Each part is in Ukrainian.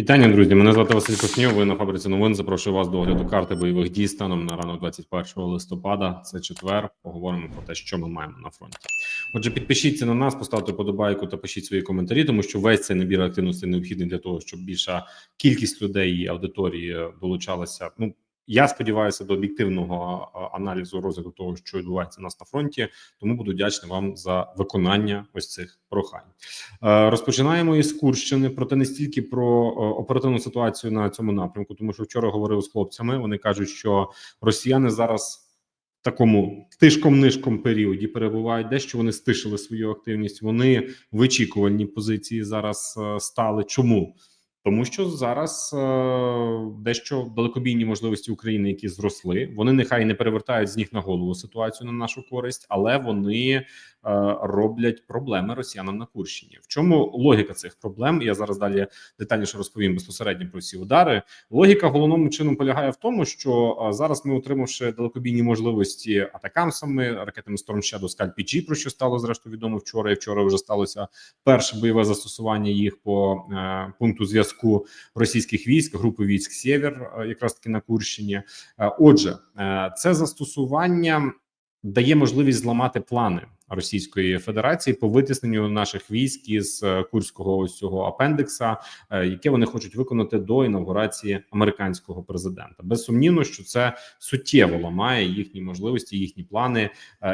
Вітання, друзі. Мене звати Василь Коснєв. Ви на фабриці новин. Запрошую вас до огляду карти бойових дій станом на ранок 21 листопада. Це четвер. Поговоримо про те, що ми маємо на фронті. Отже, підпишіться на нас, поставте подобайку та пишіть свої коментарі, тому що весь цей набір активності необхідний для того, щоб більша кількість людей і аудиторії долучалася. Ну я сподіваюся до об'єктивного аналізу розгляду того, що відбувається у нас на фронті. Тому буду вдячний вам за виконання ось цих прохань. Е, Розпочинаємо із Курщини, проте не стільки про е, оперативну ситуацію на цьому напрямку, тому що вчора говорив з хлопцями. Вони кажуть, що росіяни зараз. Такому тишком-нишком періоді перебувають дещо вони стишили свою активність. Вони в очікувальній позиції зараз е, стали. Чому? Тому що зараз е, дещо далекобійні можливості України, які зросли, вони нехай не перевертають з ніг на голову ситуацію на нашу користь, але вони е, роблять проблеми росіянам на Курщині. В чому логіка цих проблем? Я зараз далі детальніше розповім безпосередньо про всі удари. Логіка головному чином полягає в тому, що е, зараз ми, отримавши далекобійні можливості атакамсами, ракетами Storm Shadow, Scalp PG, про що стало зрештою відомо вчора. І вчора вже сталося перше бойове застосування їх по е, пункту зв'язку зв'язку російських військ, групи військ Сєвєр, е, якраз таки на Курщині. Е, отже, е, це застосування дає можливість зламати плани Російської Федерації по витисненню наших військ із курського ось цього апендекса, яке вони хочуть виконати до інаугурації американського президента. Безсумнівно, що це суттєво ламає їхні можливості, їхні плани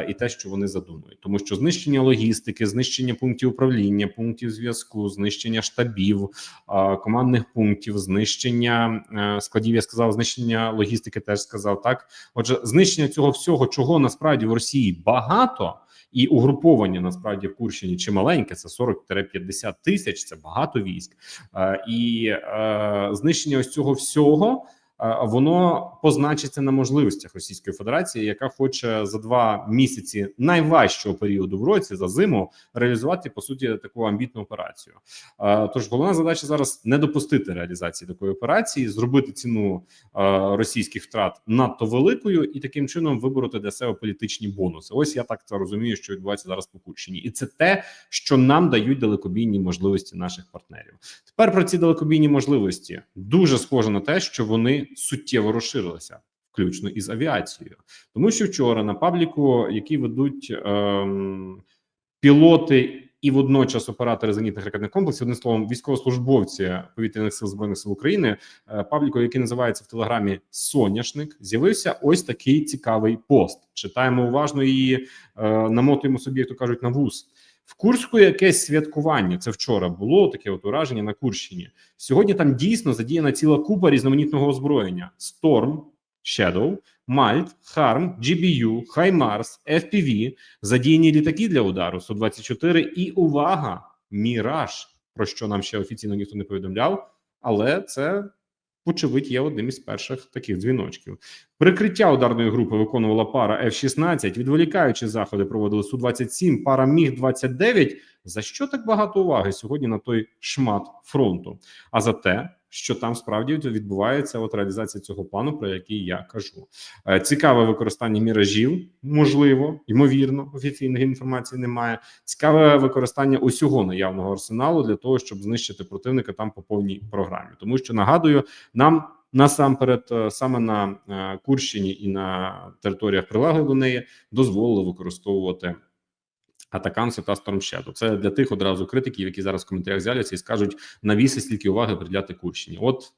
і те, що вони задумують, тому що знищення логістики, знищення пунктів управління, пунктів зв'язку, знищення штабів, командних пунктів, знищення складів. Я сказав, знищення логістики. Теж сказав так. Отже, знищення цього всього, чого насправді в Росії багато. І угруповання насправді в Курщині чималеньке, це 40-50 тисяч. Це багато військ, і е, знищення ось цього всього воно позначиться на можливостях Російської Федерації, яка хоче за два місяці найважчого періоду в році за зиму реалізувати по суті таку амбітну операцію. Тож головна задача зараз не допустити реалізації такої операції, зробити ціну російських втрат надто великою і таким чином вибороти для себе політичні бонуси. Ось я так це розумію, що відбувається зараз по Курщині, і це те, що нам дають далекобійні можливості наших партнерів. Тепер про ці далекобійні можливості дуже схоже на те, що вони суттєво розширилися, включно із авіацією, тому що вчора на пабліку, які ведуть ем, пілоти. І водночас оператори зенітних ракетних комплексів, одним словом, військовослужбовці повітряних сил збройних сил України, е, пабліку, який називається в телеграмі Соняшник, з'явився ось такий цікавий пост. Читаємо уважно і е, намотуємо собі, як то кажуть, на вуз. В Курську якесь святкування. Це вчора було таке от ураження на Курщині. Сьогодні там дійсно задіяна ціла купа різноманітного озброєння: Storm, Shadow, Мальт, Харм, GBU, Хаймарс, FPV, задіяні літаки для удару 124 і увага! Міраж, про що нам ще офіційно ніхто не повідомляв, але це Очевидь, є одним із перших таких дзвіночків. Прикриття ударної групи виконувала пара F-16, відволікаючи заходи, проводили су 27 пара міг 29 За що так багато уваги сьогодні на той шмат фронту? А за те, що там справді відбувається от реалізація цього плану, про який я кажу. Е, цікаве використання міражів, можливо, ймовірно, офіційної інформації немає. Цікаве використання усього наявного арсеналу для того, щоб знищити противника там по повній програмі, тому що нагадую, нам насамперед е, саме на е, Курщині і на територіях прилеглих до неї дозволили використовувати. Атакамси та Стормщеду. Це для тих одразу критиків, які зараз в коментарях з'являться і скажуть навіси стільки уваги приділяти Курщині. От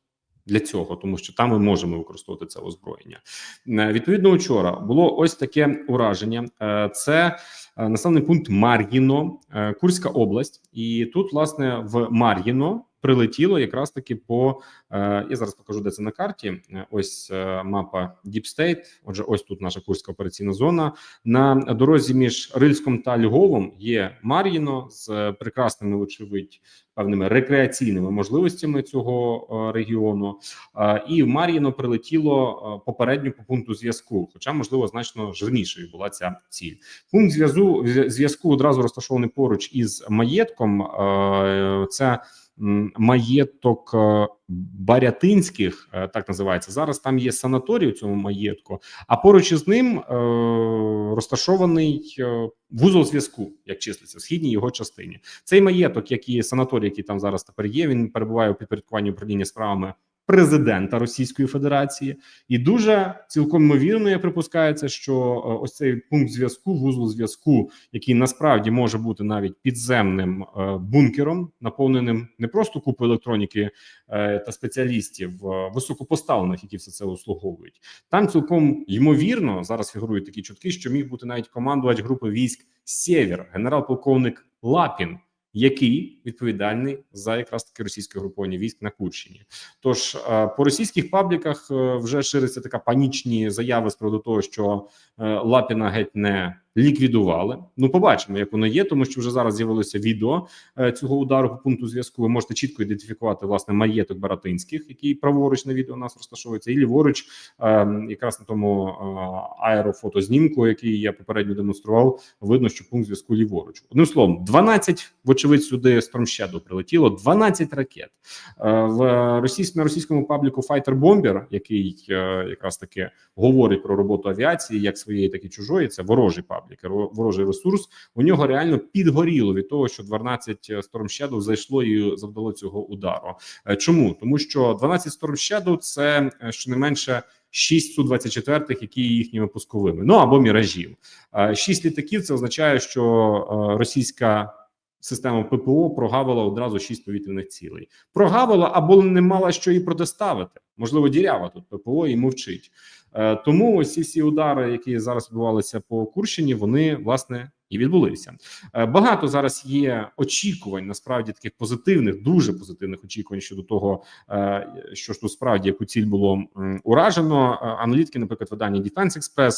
для цього, тому що там ми можемо використовувати це озброєння. Е, відповідно, вчора було ось таке ураження. Е, це е, населений пункт Мар'їно, Курська область, і тут, власне, в Мар'їно прилетіло якраз таки по е, я зараз покажу, де це на карті. Е, ось е, мапа Deep State, Отже, ось тут наша курська операційна зона. На дорозі між Рильськом та Львовом є Мар'їно з прекрасними, очевидь, певними рекреаційними можливостями цього регіону. І в Мар'їно прилетіло попередньо по пункту зв'язку, хоча можливо значно жирнішою була ця ціль. Пункт зв'язку зв'язку одразу розташований поруч із маєтком. Це маєток е, Барятинських, е, так називається. Зараз там є санаторій у цьому маєтку, а поруч із ним е, розташований вузол зв'язку, як числиться в східній його частині. Цей маєток, як і санаторій, який там зараз тепер є, він перебуває у підпорядкуванні управління справами президента Російської Федерації, і дуже цілком ймовірно, я припускається, що е, ось цей пункт зв'язку, вузол зв'язку, який насправді може бути навіть підземним е, бункером, наповненим не просто купою електроніки е, та спеціалістів високопоставлених, які все це обслуговують. Там цілком ймовірно зараз фігурують такі чутки, що міг бути навіть командувач групи військ Сєвєр, генерал-полковник Лапін, який відповідальний за якраз таки російське груповання військ на Курщині. Тож е, по російських пабліках е, вже шириться така панічні заяви з приводу того, що Лапіна геть не ліквідували. Ну, побачимо, як воно є, тому що вже зараз з'явилося відео е, цього удару по пункту зв'язку. Ви можете чітко ідентифікувати власне маєток Баратинських, який праворуч на відео у нас розташовується, і ліворуч, е, якраз на тому е, аерофотознімку, який я попередньо демонстрував, видно, що пункт зв'язку ліворуч. Одним словом, 12, вочевидь, сюди Storm прилетіло, 12 ракет Е, в російсь, на російському пабліку Fighter Bomber, який е, якраз таки говорить про роботу авіації, як своєї, так і чужої. Це ворожий паблік, ро- ворожий ресурс. У нього реально підгоріло від того, що 12 Storm Shadow зайшло і завдало цього удару. Е, Чому тому, що 12 Storm Shadow – це е, щонайменше 6 су 24 які є їхніми пусковими, ну або міражів. Е, Шість літаків. Це означає, що е, російська система ППО прогавила одразу шість повітряних цілей. Прогавила або не мала що і протиставити. Можливо, дірява тут ППО і мовчить. Е, Тому ось ці удари, які зараз відбувалися по Курщині, вони власне і відбулися. Е, Багато зараз є очікувань, насправді таких позитивних, дуже позитивних очікувань щодо того, е, що ж тут справді яку ціль було уражено. Аналітики, наприклад, видання Defense Express,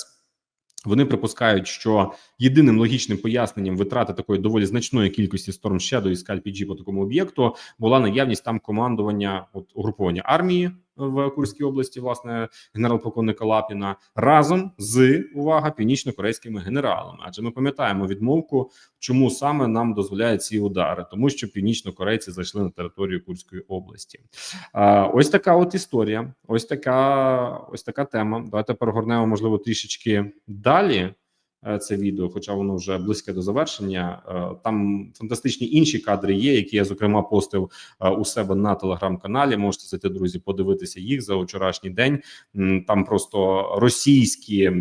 вони припускають, що єдиним логічним поясненням витрати такої доволі значної кількості Storm Shadow і Scalp PG по такому об'єкту була наявність там командування от угруповання армії в Курській області, власне, генерал-полковника Лапіна разом з увага північно-корейськими генералами. Адже ми пам'ятаємо відмовку, чому саме нам дозволяють ці удари, тому що північно-корейці зайшли на територію Курської області. Ось така от історія. Ось така, ось така тема. Давайте перегорнемо, можливо, трішечки далі. Е, Це відео, хоча воно вже близьке до завершення. Е, Там фантастичні інші кадри є, які я зокрема постив е, у себе на телеграм-каналі. Можете зайти, друзі, подивитися їх за вчорашній день. Там просто російські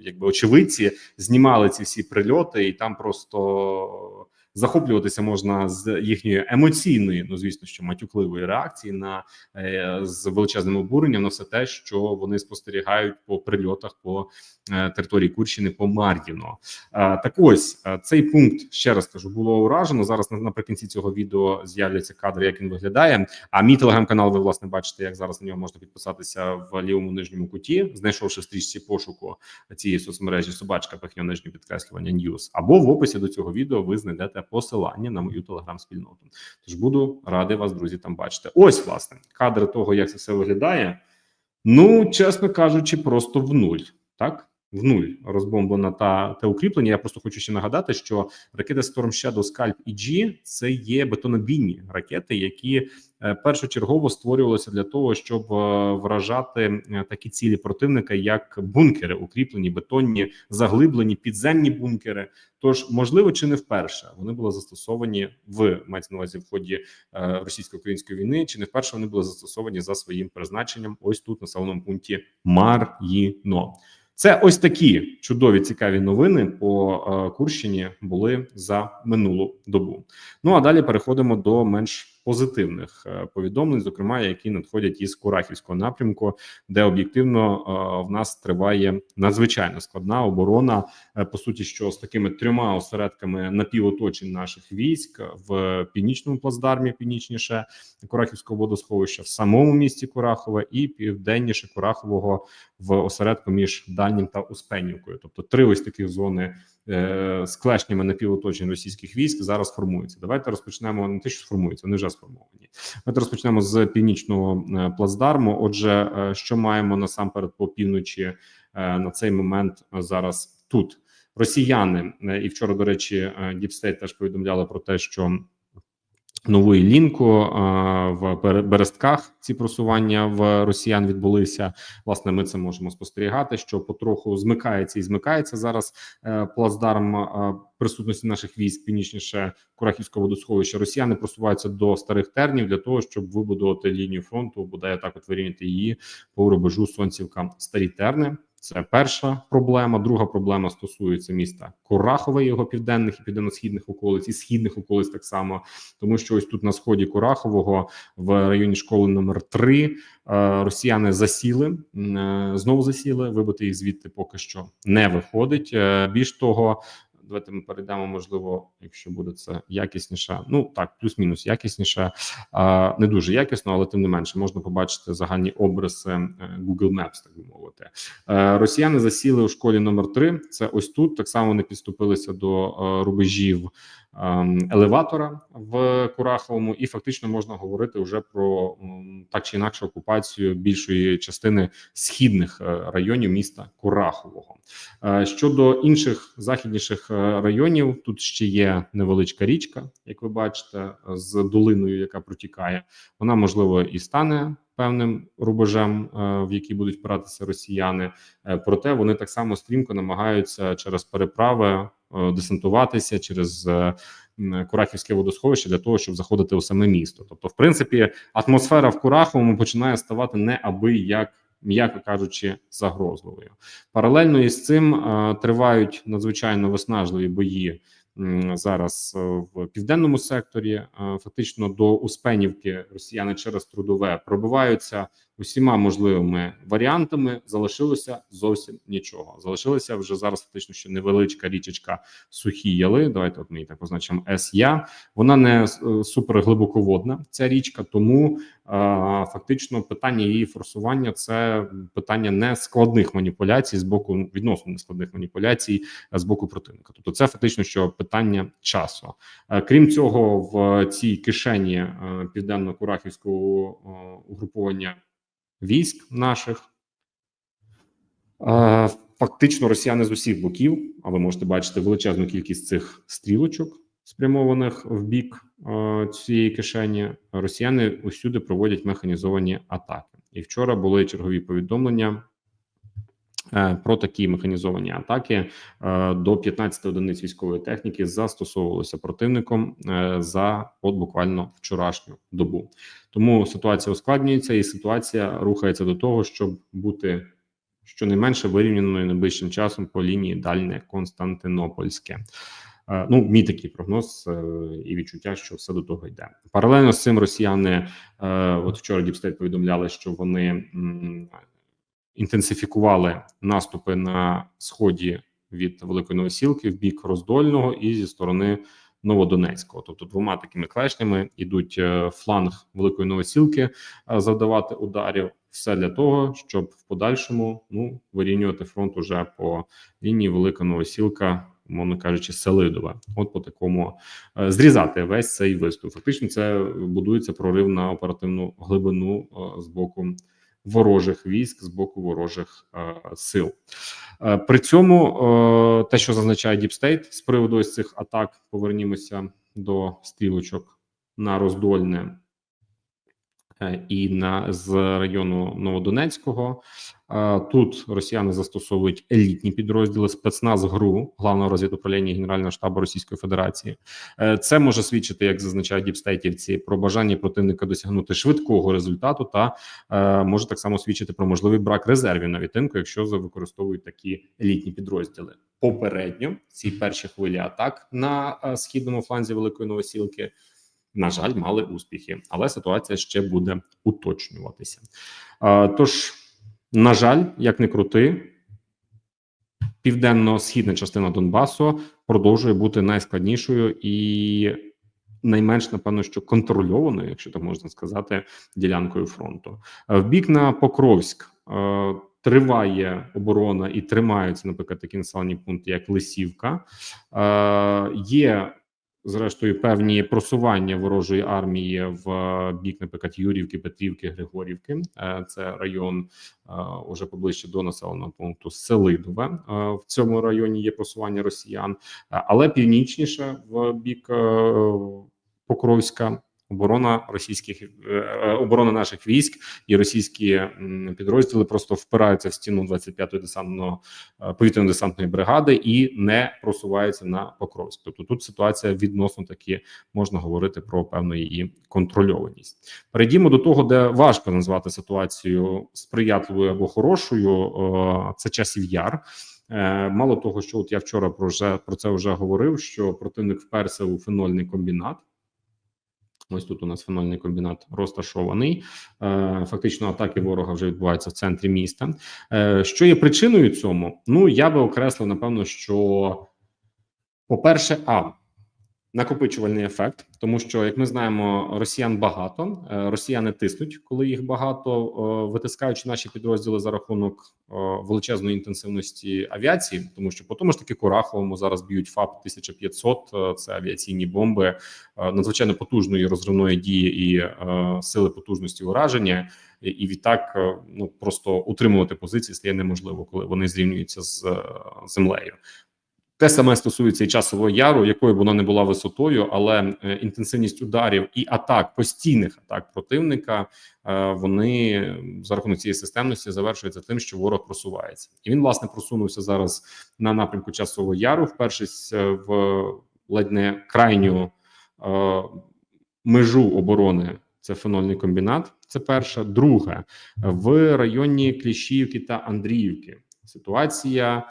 якби очевидці знімали ці всі прильоти, і там просто захоплюватися можна з їхньої емоційної, ну звісно, що матюкливої реакції на е, з величезним обуренням на все те, що вони спостерігають по прильотах по е, території Курщини по Мар'їно. Е, так ось цей пункт ще раз кажу, було уражено. Зараз наприкінці цього відео з'являться кадри, як він виглядає. А мій телеграм-канал, ви власне бачите, як зараз на нього можна підписатися в лівому нижньому куті, знайшовши в стрічці пошуку цієї соцмережі собачка пихньо нижнє підкреслювання News. Або в описі до цього відео ви знайдете посилання на мою телеграм-спільноту. Тож буду радий вас, друзі, там бачити. Ось власне кадри того, як це все виглядає. Ну, чесно кажучи, просто в нуль. Так, в нуль розбомблена та те укріплення. Я просто хочу ще нагадати, що ракети Storm Shadow, Scalp і G – це є бетонобійні ракети, які е, першочергово створювалися для того, щоб е, вражати е, такі цілі противника, як бункери, укріплені, бетонні, заглиблені, підземні бункери. Тож, можливо, чи не вперше вони були застосовані в мається на увазі в ході російсько-української війни, чи не вперше вони були застосовані за своїм призначенням ось тут на населеному пункті Мар'їно. Це ось такі чудові цікаві новини по е, Курщині були за минулу добу. Ну а далі переходимо до менш позитивних е, повідомлень, зокрема, які надходять із Курахівського напрямку, де об'єктивно е, в нас триває надзвичайно складна оборона. Е, по суті, що з такими трьома осередками напівоточень наших військ в північному плацдармі, північніше Курахівського водосховища, в самому місті Курахове і південніше Курахового в осередку між Дальнім та Успенівкою. Тобто три ось таких зони з клешнями напівоточень російських військ зараз формуються. Давайте розпочнемо не те, що сформується, вони вже сформовані. Давайте розпочнемо з північного е, плацдарму. Отже, е, що маємо насамперед по півночі е, на цей момент е, зараз тут. Росіяни е, і вчора, до речі, Діпстейт теж повідомляли про те, що Нову лінку в Бере- Берестках ці просування в росіян відбулися. Власне, ми це можемо спостерігати, що потроху змикається і змикається зараз е, плацдарм присутності наших військ північніше Курахівського водосховища. Росіяни просуваються до старих тернів для того, щоб вибудувати лінію фронту, бодай так от вирівняти її по рубежу Сонцівка Старі Терни. Це перша проблема. Друга проблема стосується міста Курахове, його південних і південно-східних околиць, і східних околиць так само, тому що ось тут на сході Курахового в районі школи номер 3 е, росіяни засіли е, знову засіли. Вибити їх звідти поки що не виходить. Е, Більш того. Давайте ми перейдемо, можливо, якщо буде це якісніше. Ну так, плюс-мінус якісніше, не дуже якісно, але тим не менше можна побачити загальні обриси е, Google Maps, так би мовити. Е, Росіяни засіли у школі номер 3 Це ось тут. Так само вони підступилися до е, рубежів елеватора в Кураховому, і фактично можна говорити вже про так чи інакше окупацію більшої частини східних е, районів міста Курахового. Е, Щодо інших західніших е, районів, тут ще є невеличка річка, як ви бачите, з долиною, яка протікає. Вона можливо і стане певним рубежем, е, в який будуть впиратися росіяни. Е, Проте вони так само стрімко намагаються через переправи е, десантуватися через Курахівське водосховище для того, щоб заходити у саме місто. Тобто, в принципі, атмосфера в Кураховому починає ставати неабияк, м'яко кажучи, загрозливою. Паралельно із цим тривають надзвичайно виснажливі бої зараз е, в південному секторі. Е, Фактично до Успенівки росіяни через трудове пробиваються усіма можливими варіантами. Залишилося зовсім нічого. Залишилася вже зараз фактично ще невеличка річечка Сухі Яли. Давайте от ми її так позначимо СЯ. Вона не е, супер глибоководна. Ця річка, тому е, фактично питання її форсування це питання не складних маніпуляцій з боку ну, відносно нескладних маніпуляцій е, з боку противника. Тобто, це фактично що питання часу. Е, Крім цього, в цій кишені е, південно-курахівського е, угруповання військ наших. Фактично, росіяни з усіх боків, а ви можете бачити величезну кількість цих стрілочок, спрямованих в бік цієї кишені. Росіяни усюди проводять механізовані атаки. І вчора були чергові повідомлення про такі механізовані атаки. Е, До 15 одиниць військової техніки застосовувалося противником е, за от буквально вчорашню добу. Тому ситуація ускладнюється, і ситуація рухається до того, щоб бути щонайменше вирівняною найближчим часом по лінії дальне Константинопольське. Е, Ну, мій такий прогноз е, і відчуття, що все до того йде. Паралельно з цим росіяни, е, от вчора Діпстейт повідомляли, що вони інтенсифікували наступи на сході від Великої Новосілки в бік Роздольного і зі сторони Новодонецького. Тобто двома такими клешнями йдуть е, фланг Великої Новосілки е, завдавати ударів. Все для того, щоб в подальшому ну вирівнювати фронт уже по лінії Велика Новосілка, мовно кажучи, Селидове. От по такому е, зрізати весь цей виступ. Фактично, це будується прорив на оперативну глибину з боку ворожих військ, з боку ворожих е, сил. Е, При цьому е, те, що зазначає Діпстейт з приводу ось цих атак, повернімося до стрілочок на роздольне і на з району Новодонецького. Е, Тут росіяни застосовують елітні підрозділи спецназ ГРУ главного розвідуправління Генерального штабу Російської Федерації. Е, Це може свідчити, як зазначають діпстейтівці, про бажання противника досягнути швидкого результату, та е, може так само свідчити про можливий брак резервів на відтинку, якщо використовують такі елітні підрозділи. Попередньо ці перші хвилі атак на е, східному фланзі Великої Новосілки. На жаль, мали успіхи, але ситуація ще буде уточнюватися. Тож, на жаль, як не крути, південно-східна частина Донбасу продовжує бути найскладнішою і найменш, напевно, що контрольованою, якщо так можна сказати, ділянкою фронту. В бік на Покровськ триває оборона і тримаються, наприклад, такі населені пункти, як Лисівка. Е, Є зрештою певні просування ворожої армії в бік, наприклад, Юрівки, Петрівки, Григорівки. Е, Це район е, уже поближче до населеного пункту Селидове. Е, В цьому районі є просування росіян, Е, але північніше в бік е, Покровська оборона російських е, е, оборона наших військ і російські підрозділи просто впираються в стіну 25-ї десантно е, повітряно-десантної бригади і не просуваються на Покровськ. Тобто тут ситуація відносно таки можна говорити про певну її контрольованість. Перейдімо до того, де важко назвати ситуацію сприятливою або хорошою. Це часів яр. Мало того, що от я вчора про вже про це вже говорив, що противник вперся у фенольний комбінат. Ось тут у нас фенольний комбінат розташований. Е, Фактично, атаки ворога вже відбуваються в центрі міста. Е, Що є причиною цьому? Ну я би окреслив, напевно, що, по-перше, а накопичувальний ефект, тому що, як ми знаємо, росіян багато. е, Росіяни тиснуть, коли їх багато, е, витискаючи наші підрозділи за рахунок е, величезної інтенсивності авіації, тому що по тому ж таки Кураховому зараз б'ють ФАП 1500, е, Це авіаційні бомби надзвичайно потужної розривної дії і сили потужності ураження. І- відтак ну просто утримувати позиції стає неможливо, коли вони зрівнюються з землею. Те саме стосується і часового яру, якою б вона не була висотою, але е, інтенсивність ударів і атак постійних атак противника е, вони за рахунок цієї системності завершуються тим, що ворог просувається, і він власне просунувся зараз на напрямку часового яру, впершись е, в ледь не крайню межу оборони. Це фенольний комбінат. Це перше. Друге в районі Кліщіївки та Андріївки. Ситуація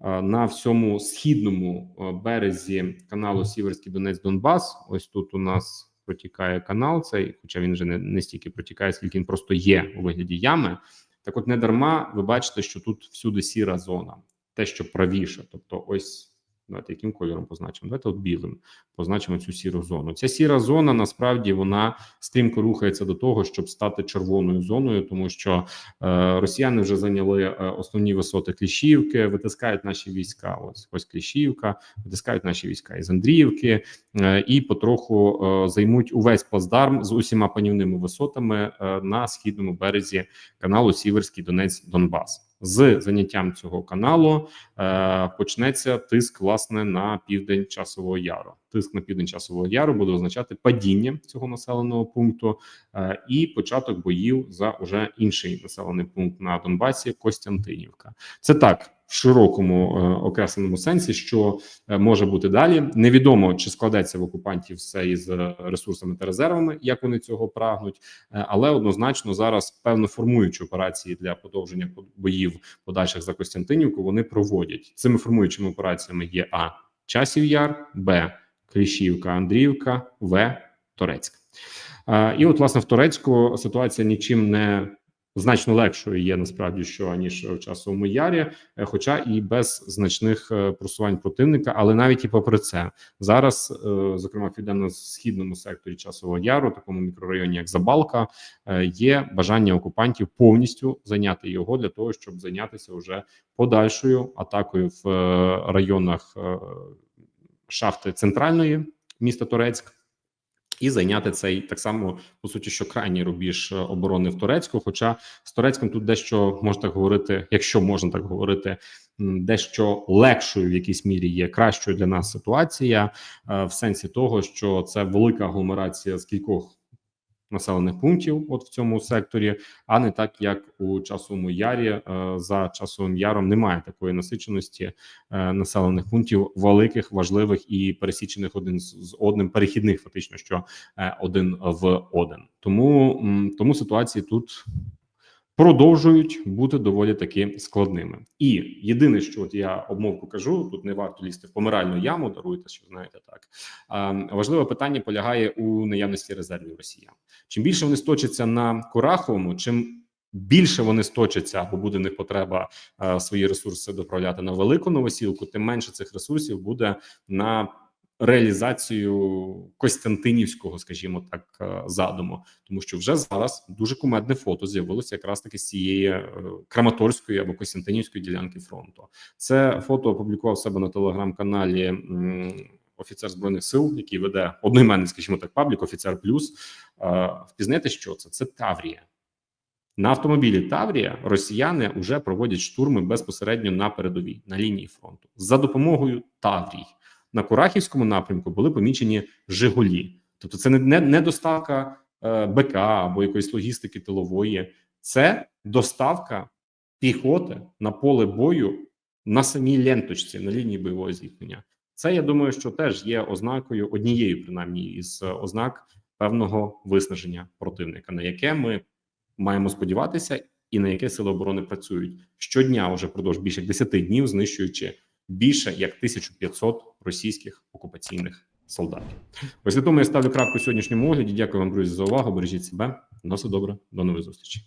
на всьому східному е, березі каналу Сіверський Донець Донбас. Ось тут у нас протікає канал. Цей, хоча він вже не, не стільки протікає, скільки він просто є у вигляді ями. Так, от не дарма, ви бачите, що тут всюди сіра зона, те, що правіше, тобто, ось давайте яким кольором позначимо? Давайте от білим позначимо цю сіру зону. Ця сіра зона насправді вона стрімко рухається до того, щоб стати червоною зоною, тому що е, росіяни вже зайняли е, основні висоти Кліщівки, витискають наші війська. Ось ось Кліщівка, витискають наші війська із Андріївки е, і потроху е, займуть увесь плацдарм з усіма панівними висотами е, на східному березі каналу Сіверський Донець Донбас. З заняттям цього каналу е, почнеться тиск власне на південь часового яру. Тиск на південь часового яру буде означати падіння цього населеного пункту е, і початок боїв за уже інший населений пункт на Донбасі Костянтинівка. Це так в широкому е, окресленому сенсі, що е, може бути далі. Невідомо чи складеться в окупантів все із е, ресурсами та резервами, як вони цього прагнуть, але однозначно зараз певно формуючі операції для подовження по- боїв подальших за Костянтинівку вони проводять цими формуючими операціями. Є а часів яр, б Кліщівка, Андріївка, В Торецьк. І от власне в Торецьку ситуація нічим не значно легшою є насправді що аніж в часовому ярі, е, хоча і без значних е, просувань противника. Але навіть і попри це зараз, е, зокрема в південно-східному секторі часового яру, такому мікрорайоні, як Забалка, є бажання окупантів повністю зайняти його для того, щоб зайнятися вже подальшою атакою в районах шахти центральної міста Турецьк. І зайняти цей так само по суті, що крайній рубіж е, оборони в Турецьку. Хоча з турецьким тут дещо можна так говорити, якщо можна так говорити, дещо легшою в якійсь мірі є кращою для нас ситуація, е, в сенсі того, що це велика агломерація з кількох населених пунктів, от в цьому секторі, а не так як у часовому ярі. Е, За часовим яром немає такої насиченості е, населених пунктів великих, важливих і пересічених один з одним, перехідних фактично, що е, один в один. Тому тому ситуації тут продовжують бути доволі таки складними. І єдине, що от я обмовку кажу, тут не варто лізти в помиральну яму, даруйте, що знаєте так. А, важливе питання полягає у наявності резервів росіян. Чим більше вони сточаться на Кураховому, чим більше вони сточаться, або буде них потреба е, свої ресурси доправляти на велику новосілку, тим менше цих ресурсів буде на реалізацію Костянтинівського, скажімо так, е, задуму, тому що вже зараз дуже кумедне фото з'явилося якраз таки з цієї е, Краматорської або Костянтинівської ділянки фронту. Це фото опублікував себе на телеграм-каналі. Офіцер збройних сил, який веде одноіменний, скажімо так, паблік, офіцер плюс. Е, Впізнаєте, що це? Це Таврія. На автомобілі Таврія росіяни вже проводять штурми безпосередньо на передовій на лінії фронту за допомогою Таврій. На Курахівському напрямку були помічені Жигулі. Тобто, це не, не, не доставка е, БК або якоїсь логістики тилової, це доставка піхоти на поле бою на самій ленточці на лінії бойового зіткнення. Це я думаю, що теж є ознакою однією, принаймні, із ознак певного виснаження противника, на яке ми маємо сподіватися, і на яке сили оборони працюють щодня, вже впродовж більше як 10 днів, знищуючи більше як 1500 російських окупаційних солдатів. Ось на тому я ставлю крапку в сьогоднішньому огляді. Дякую вам, друзі, за увагу. Бережіть себе. На все добре, до нових зустрічей.